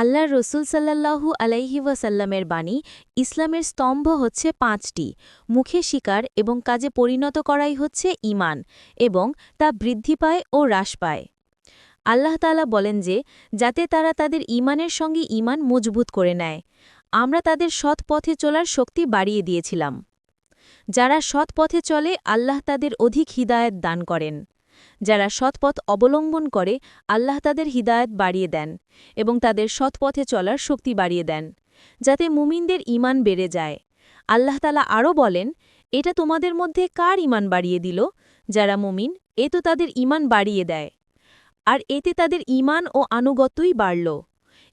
আল্লাহর রসুল সাল্লাল্লাহু আলাইহি ওয়াসাল্লামের বাণী ইসলামের স্তম্ভ হচ্ছে পাঁচটি, মুখে শিকার এবং কাজে পরিণত করাই হচ্ছে ঈমান এবং তা বৃদ্ধি পায় ও হ্রাস পায়। আল্লাহ তাআলা বলেন যে, যাতে তারা তাদের ঈমানের সঙ্গে ঈমান মজবুত করে নেয়, আমরা তাদের সৎ পথে চলার শক্তি বাড়িয়ে দিয়েছিলাম। যারা সৎ পথে চলে, আল্লাহ তাদের অধিক হিদায়ত দান করেন। যারা সৎপথ অবলম্বন করে, আল্লাহ তাদের হিদায়ত বাড়িয়ে দেন এবং তাদের সৎপথে চলার শক্তি বাড়িয়ে দেন, যাতে মুমিনদের ইমান বেড়ে যায়। আল্লাহ তালা আরও বলেন, এটা তোমাদের মধ্যে কার ইমান বাড়িয়ে দিল? যারা মুমিন, এ তো তাদের ইমান বাড়িয়ে দেয়। আর এতে তাদের ইমান ও আনুগত্যই বাড়ল।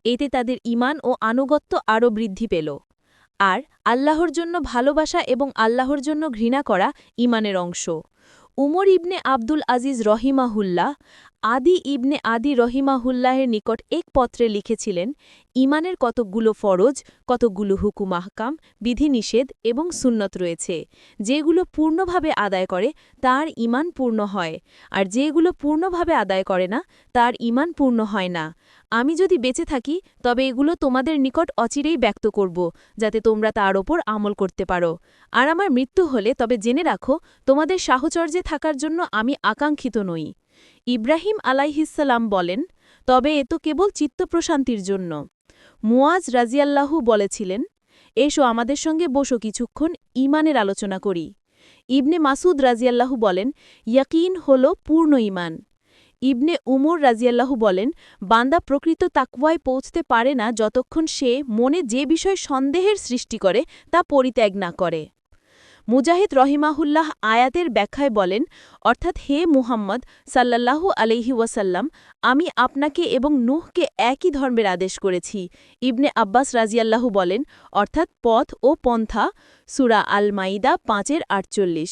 এতে তাদের ইমান ও আনুগত্য আরও বৃদ্ধি পেল। আর আল্লাহর জন্য ভালোবাসা এবং আল্লাহর জন্য ঘৃণা করা ইমানের অংশ। উমর ইবনে আব্দুল আজিজ রহিমাহুল্লাহ আদি ইবনে আদি রহিমাহুল্লাহের নিকট এক পত্রে লিখেছিলেন, ইমানের কতকগুলো ফরজ, কতকগুলো হুকুম আহকাম, বিধিনিষেধ এবং সুন্নত রয়েছে। যেগুলো পূর্ণভাবে আদায় করে, তার ইমান পূর্ণ হয়। আর যেগুলো পূর্ণভাবে আদায় করে না, তার ইমান পূর্ণ হয় না। আমি যদি বেঁচে থাকি, তবে এগুলো তোমাদের নিকট অচিরেই ব্যক্ত করব, যাতে তোমরা তার ওপর আমল করতে পারো। আর আমার মৃত্যু হলে তবে জেনে রাখো, তোমাদের সাহচর্যে থাকার জন্য আমি আকাঙ্ক্ষিত নই। ইব্রাহিম আলাইহিসাল্লাম বলেন, তবে এ তো কেবল চিত্তপ্রশান্তির জন্য। মুয়াজ রাজিয়াল্লাহু বলেছিলেন, এসো আমাদের সঙ্গে বসো কিছুক্ষণ ইমানের আলোচনা করি। ইবনে মাসুদ রাজিয়াল্লাহু বলেন, ইয়াকিন হল পূর্ণ ইমান ইবনে উমর রাজিয়াল্লাহু বলেন, বান্দা প্রকৃত তাকুয়ায় পৌঁছতে পারে না যতক্ষণ সে মনে যে বিষয় সন্দেহের সৃষ্টি করে তা পরিত্যাগ না করে। মুজাহিদ রহিমাহুল্লাহ আয়াতের ব্যাখ্যায় বলেন, অর্থাৎ হে মুহাম্মদ সাল্লাল্লাহু আলহি ওয়াসাল্লাম, আমি আপনাকে এবং নুহকে একই ধর্মের আদেশ করেছি। ইবনে আব্বাস রাজিয়াল্লাহু বলেন, অর্থাৎ পথ ও পন্থা, সুরা আল মাইদা পাঁচের আটচল্লিশ।